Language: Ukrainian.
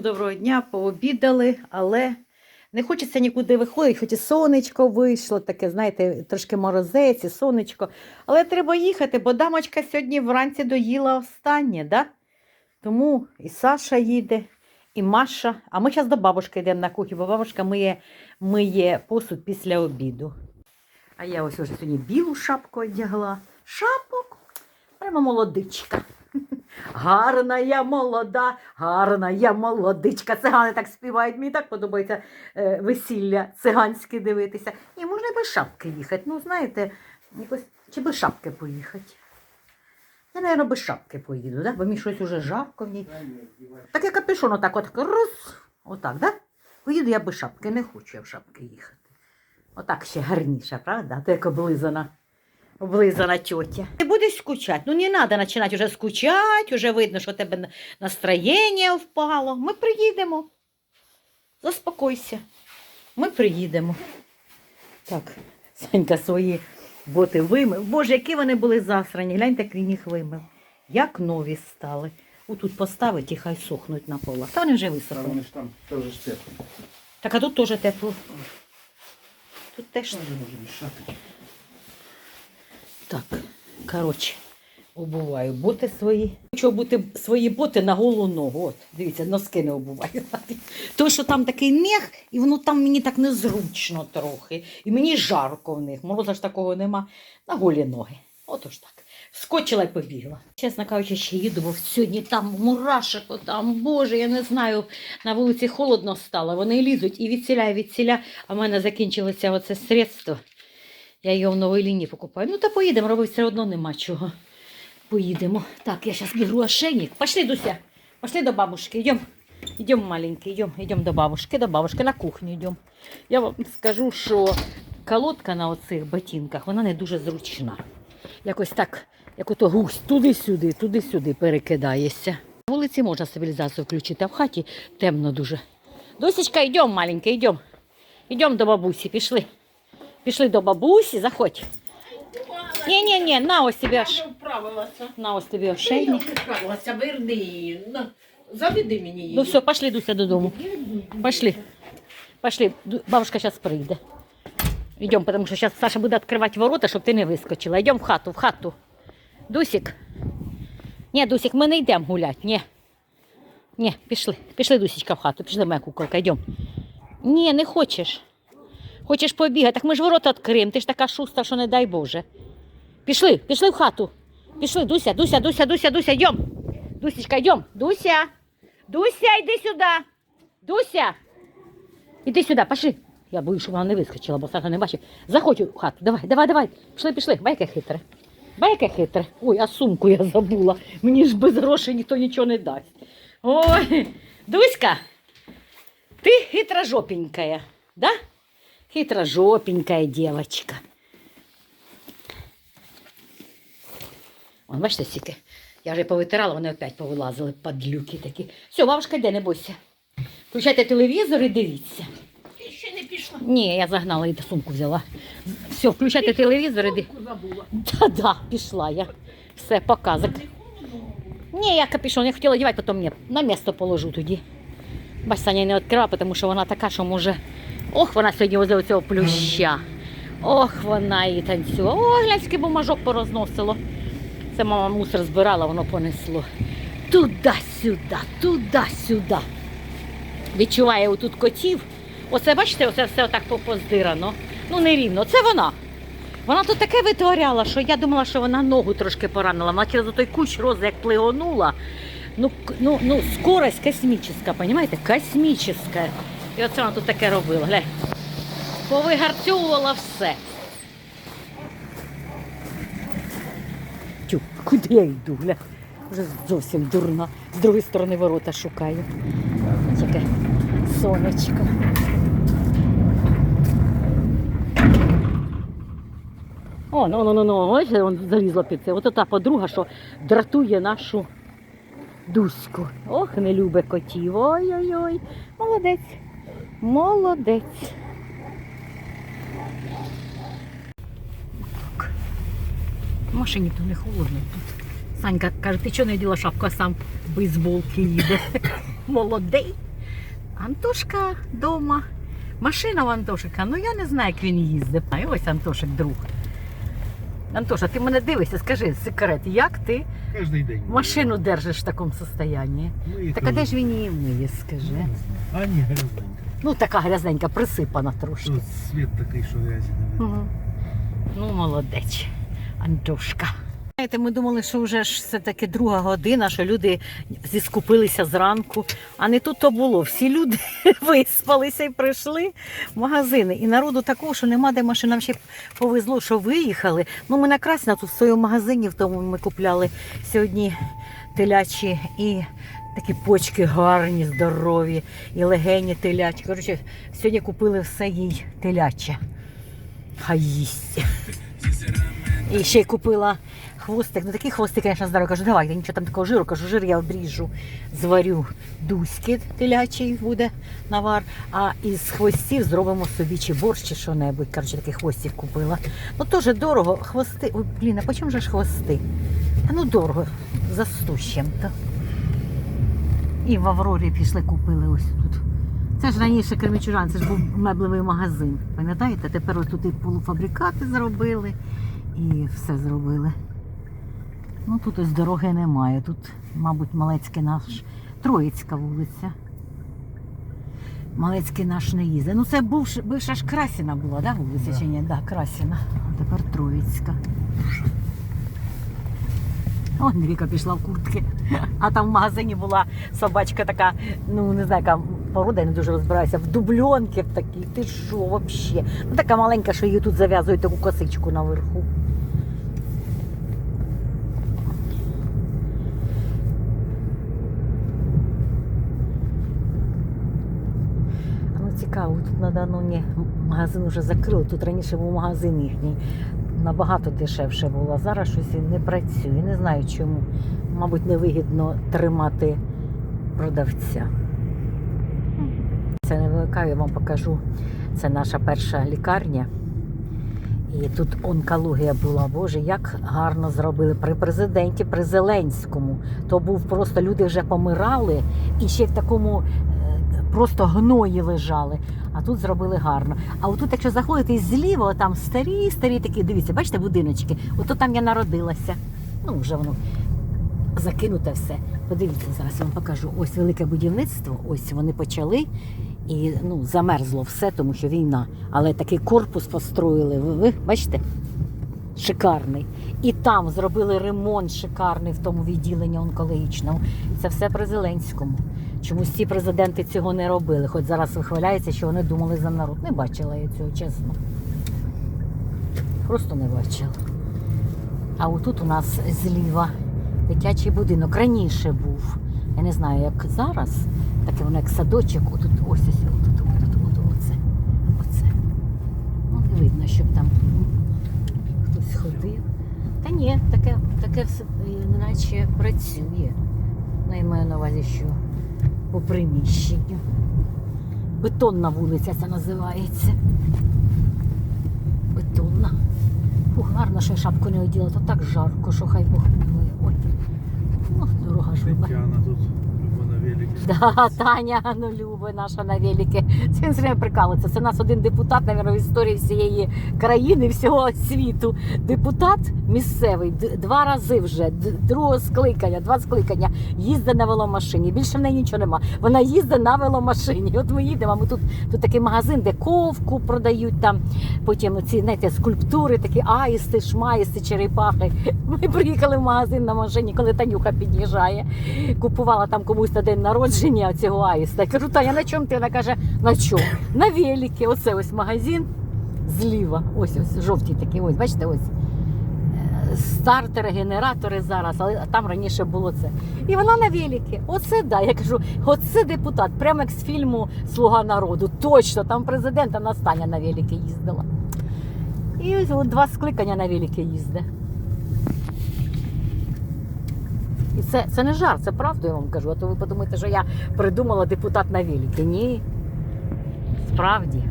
Доброго дня, пообідали, але не хочеться нікуди виходити, хоч і сонечко вийшло, таке, знаєте, трошки морозець, і сонечко. Але треба їхати, бо дамочка сьогодні вранці доїла останнє, да? Тому і Саша їде, і Маша. А ми зараз до бабушки йдемо на кухню, бо бабушка миє, миє посуд після обіду. А я ось уже сьогодні білу шапку одягла. Шапок, прямо молодичка. Гарна я молода, гарна я молодичка. Цигани так співають. Мені так подобається е, весілля циганське дивитися. І можна без шапки їхати. Ну, знаєте, якось чи без шапки поїхати. Я, мабуть, без шапки поїду, да? бо мені щось уже жарко. Мені. Так як капюшон отак от раз, отак, да? Поїду я без шапки, не хочу я в шапки їхати. Отак ще гарніше, правда? А то як облизана. Облизана тетя. Ти будеш скучати. Ну не треба починати вже скучати, вже видно, що у тебе настроєння впало. Ми приїдемо. Заспокойся. Ми приїдемо. Так, Санька свої боти вимив. Боже, які вони були засрані. Гляньте, як він їх вимив. Як нові стали. Отут поставить і хай сохнуть на полах. Та вони вже висохли. Вони ж там теж тепло. Так, а тут теж тепло. Тут теж може мішати? Так, коротше, обуваю боти свої. Хочу обути свої боти на голу ногу. От, дивіться, носки не обуваю. Тому що там такий мех, і воно там мені так незручно трохи. І мені жарко в них. Мороза ж такого нема. На голі ноги. Отож так. Скочила і побігла. Чесно кажучи, ще їду, бо сьогодні там мурашок, там, боже, я не знаю, на вулиці холодно стало. Вони лізуть і відціля, і відціля, а в мене закінчилося оце средство. Я його в новій лінії покупаю. Ну, та поїдемо, робити все одно нема чого. Поїдемо. Так, я зараз беру ошейник. Пошли, Дуся. Пошли до бабушки. Йдем. Йдем, маленький, йдем, йдем до бабушки, до бабушки, на кухню йдем. Я вам скажу, що колодка на оцих ботинках, вона не дуже зручна. Якось так, як ото гусь, туди-сюди, туди-сюди перекидаєшся. На вулиці можна стабілізацію включити, а в хаті темно дуже. Досічка, йдем, маленький, йдем. Йдем до бабусі, пішли. Пішли до бабусі, заходь. Ні, ні, ні, на ось. Я вправилася. На ось тобі Я вправилася, верни. На, Заведи мені її. Ну все, пошли, Дуся, додому. Пошли. Пошли. Ду- Бабушка зараз прийде. Йдемо, тому що зараз Саша буде відкривати ворота, щоб ти не вискочила. Йдемо в хату, в хату. Дусік. Ні, Дусік, ми не йдемо гуляти. Ні. Ні, пішли. Пішли, Дусічка, в хату. Пішли, моя куколка, йдемо. Ні, не хочеш. Хочеш побігати, так ми ж ворота відкриємо. Ти ж така шуста, що не дай Боже. Пішли, пішли в хату. Пішли, Дуся, Дуся, Дуся, Дуся, Дуся, йдем. Дусечка, йдем. Дуся. Дуся, йди сюди. Дуся. Іди сюди, пошли. Я боюсь, щоб вона не вискочила, бо Саша не бачив. Заходь у хату. Давай, давай, давай. Пішли, пішли. Байке хитре. Байке хитре. Ой, а сумку я забула. Мені ж без грошей ніхто нічого не дасть. Ой, Дуська, ти хитрожопенькая, да? Хитрожопенькая девочка. Вон, бачите, стільки. Я вже повитирала, вони опять повилазили, падлюки такі. Все, бабушка, йде, не бойся. Включайте телевізор і дивіться. Ти ще не пішла. Ні, я загнала і сумку взяла. Все, включайте телевізор і дивіться. Сумку забула. Та да, пішла я. Все, показок. Ні, я капюшон, я хотіла одягати, потім ні. На місто положу тоді. Бач, Саня не відкрила, тому що вона така, що може. Ох, вона сьогодні возила цього плюща. Ох, вона і танцювала. О, глянь, скільки бумажок порозносило. Це мама мусор збирала, воно понесло. Туди-сюди, туди-сюди. Відчуває отут котів. Оце, бачите, оце все отак попоздирано. Ну, не рівно. Це вона. Вона тут таке витворяла, що я думала, що вона ногу трошки поранила. Вона через той кущ рози як плигонула. Ну, ну, ну, скорость космічна, понимаете? Космічна. І оце вона тут таке робила. Глянь. Повигарцьовувала все. Тю, куди я йду? Гля? Вже зовсім дурна. З другої сторони ворота шукаю. Таке сонечко. О, ну, ну, ну, ну, ось він залізла під це. Ото та подруга, що дратує нашу Дуську. Ох, не любе котів. Ой-ой-ой. Молодець. Молодець. В машині то не холодно тут. Санька каже, ти чого не діла шапку, а сам в бейсболки їде. Молодець. Антошка вдома. Машина у Антошика, ну я не знаю, як він їздить. А і ось Антошик друг. Антоша, ти мене дивишся, скажи секрет, як ти Кожний день. машину держиш в такому состоянні? Ну, і Так а де ж він її миє, скажи? А, ні, грязненько. Ну така грязненька, присипана трошки. Тут світ такий, що грязі не видно. Мгм. Ну, молодець, Антошка. Знаєте, ми думали, що вже ж все-таки друга година, що люди зіскупилися зранку. А не тут то було. Всі люди виспалися і прийшли в магазини. І народу такого, що нема де машин. Нам ще повезло, що виїхали. Ну, ми на Красіна тут в своєму магазині, в тому ми купляли сьогодні телячі і такі почки гарні, здорові, і легені телячі. Коротше, сьогодні купили все їй теляче. Хай їсть. І ще й купила хвостик. Ну такий хвостик, звісно, здоровий. Кажу, давайте, нічого там такого жиру. Кажу, жир я обріжу, зварю дуськи телячий буде навар, а із хвостів зробимо собі чи борщ, чи що-небудь. Коротше, такий хвостик купила. Ну теж дорого. Хвости. Ой, блін, а по чому ж хвости? Та ну дорого, за 100 з чим-то. І в Аврорі пішли, купили ось тут. Це ж раніше Кремічужан, це ж був меблевий магазин. Пам'ятаєте? Тепер ось тут і полуфабрикати зробили, і все зробили. Ну тут ось дороги немає. Тут, мабуть, Малецький наш Троїцька вулиця. Малецький наш не їздить. Ну це був, бивша ж Красіна була, да, вулиця Да. чи ні? Да, Красіна. А тепер Троїцька. Віка пішла в куртки. А там в магазині була собачка така, ну не знаю, яка порода, я не дуже розбираюся, в дубльонки в такій. Ти що взагалі? Ну така маленька, що її тут зав'язують таку косичку наверху. Ну цікаво, тут на Даноні магазин вже закрили. Тут раніше був магазин їхній. Набагато дешевше було. Зараз щось не працює. Не знаю чому. Мабуть, невигідно тримати продавця. Це не вимикаю, я вам покажу. Це наша перша лікарня. І тут онкологія була. Боже, як гарно зробили при президенті, при Зеленському. То був просто люди вже помирали і ще в такому просто гної лежали. А тут зробили гарно. А отут, якщо заходити зліва, там старі, старі такі, дивіться, бачите, будиночки. Ото там я народилася. Ну, вже воно закинуте все. Подивіться, зараз я вам покажу. Ось велике будівництво, ось вони почали. І ну, замерзло все, тому що війна. Але такий корпус построїли. Ви, ви бачите? Шикарний. І там зробили ремонт шикарний в тому відділенні онкологічному. Це все при Зеленському. Чомусь ці президенти цього не робили. Хоч зараз вихваляється, що вони думали за народ. Не бачила я цього, чесно. Просто не бачила. А отут у нас зліва дитячий будинок. Раніше був. Я не знаю, як зараз. Таке воно як садочок. Отут ось ось отут, отут, отут, оце. Оце. Ну, не видно, щоб там хтось ходив. Та ні, таке, таке все е, наче працює. Ну, я маю на увазі, що по приміщенню. Бетонна вулиця це називається. Бетонна. Фу, гарно, що я шапку не оділа, то так жарко, що хай Бог милує. Ой. Ну, дорога ж. Тут великі. Да, Таня, ну наша на велике. Він все время прикалується. Це нас один депутат, мабуть, в історії всієї країни, всього світу. Депутат місцевий два рази вже, другого скликання, два скликання, їздить на веломашині. Більше в неї нічого нема. Вона їздить на веломашині. От ми їдемо. а Ми тут, тут такий магазин, де ковку продають там. Потім ці знаєте, скульптури, такі аїсти, шмаїсти, черепахи. Ми приїхали в магазин на машині, коли Танюха під'їжджає. Купувала там комусь на день народження цього аїста. Я кажу, Таня, на чому ти? Вона каже, на чому? На великі. Оце ось магазин зліва. Ось ось жовті такі. Ось, бачите, ось. Е, Стартери, генератори зараз, але там раніше було це. І вона на великі. Оце да. Я кажу, оце депутат, прямо як з фільму Слуга народу. Точно, там президента Настаня на великі їздила. І ось два скликання на великі їздить. І це, це не жарт, це правда, я вам кажу. А то ви подумаєте, що я придумала депутат на великі. Ні. Справді.